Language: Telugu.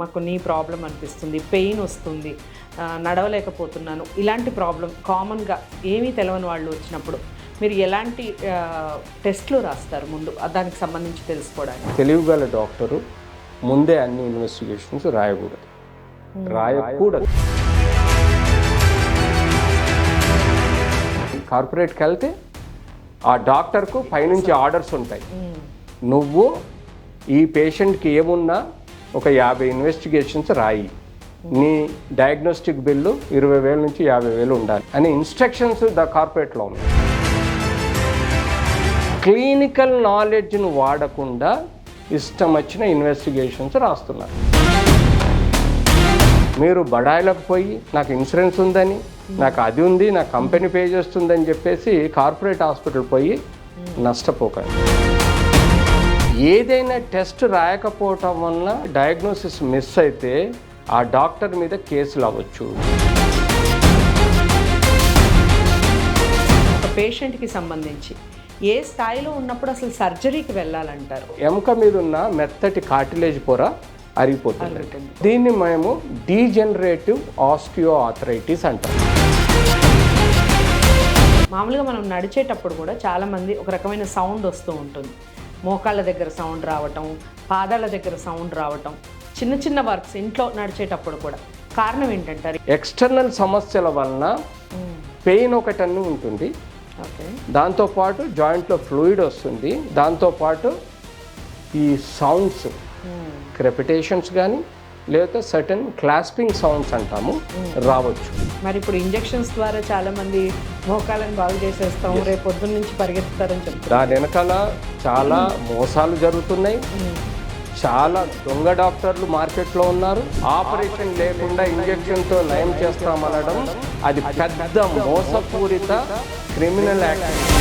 మాకు నీ ప్రాబ్లం అనిపిస్తుంది పెయిన్ వస్తుంది నడవలేకపోతున్నాను. ఇలాంటి ప్రాబ్లం కామన్గా ఏమీ తెలవని వాళ్ళు వచ్చినప్పుడు మీరు ఎలాంటి టెస్ట్లు రాస్తారు ముందు? దానికి సంబంధించి తెలుసుకోవడానికి. తెలివిగల డాక్టరు ముందే అన్ని ఇన్వెస్టిగేషన్స్ రాయకూడదు. రాయకూడదు. కార్పొరేట్కి వెళ్తే ఆ డాక్టర్కు పైనుంచి ఆర్డర్స్ ఉంటాయి. నువ్వు ఈ పేషెంట్కి ఏమున్నా ఒక యాభై ఇన్వెస్టిగేషన్స్ రాయి. నీ డయాగ్నోస్టిక్ బిల్లు ఇరవై వేల నుంచి యాభై వేలు ఉండాలి అని ఇన్స్ట్రక్షన్స్ ద కార్పొరేట్లో ఉన్నాయి క్లినికల్ నాలెడ్జ్ను వాడకుండా ఇష్టం వచ్చిన ఇన్వెస్టిగేషన్స్ రాస్తున్నారు. మీరు బడాయిలకు పోయి నాకు ఇన్సూరెన్స్ ఉందని నాకు అది ఉంది నా కంపెనీ పే చేస్తుందని చెప్పేసి కార్పొరేట్ హాస్పిటల్ పోయి నష్టపోకండి. ఏదైనా టెస్ట్ రాయకపోవటం వలన డయాగ్నోసిస్ మిస్ అయితే ఆ డాక్టర్ మీద కేసులు అవ్వచ్చు. ఒక పేషెంట్కి సంబంధించి ఏ స్థాయిలో ఉన్నప్పుడు అసలు సర్జరీకి వెళ్ళాలంటారు? ఎముక మీద ఉన్న మెత్తటి కార్టిలేజ్ పొర అరిగిపోతుంది. దీన్ని మేము డీజనరేటివ్ ఆస్టియో ఆథరైటిస్ అంటాం. మామూలుగా మనం నడిచేటప్పుడు కూడా చాలామంది ఒక రకమైన సౌండ్ వస్తూ ఉంటుంది. మోకాళ్ళ దగ్గర సౌండ్ రావటం పాదాల దగ్గర సౌండ్ రావటం చిన్న చిన్న వర్క్స్ ఇంట్లో నడిచేటప్పుడు కూడా. కారణం ఏంటంటారు? ఎక్స్టర్నల్ సమస్యల వలన పెయిన్ ఒకటన్నీ ఉంటుంది. దాంతోపాటు జాయింట్లో ఫ్లూయిడ్ వస్తుంది. దాంతోపాటు ఈ సౌండ్స్ క్రెపిటేషన్స్ కానీ లేకపోతే సర్టన్ క్లాస్పింగ్ సౌండ్స్ అంటాము రావచ్చు. మరి ఇప్పుడు ఇంజెక్షన్స్ ద్వారా చాలా మంది మోకాలను బాగు చేసేస్తాం రేపు పొద్దున్న నుంచి పరిగెత్తుతారని చెప్తారు దాని వెనకాల చాలా మోసాలు జరుగుతున్నాయి. చాలా దొంగ డాక్టర్లు మార్కెట్లో ఉన్నారు. ఆపరేషన్ లేకుండా ఇంజెక్షన్తో నయం చేస్తామనడం అది పెద్ద మోసపూరిత క్రిమినల్ యాక్టివిటీ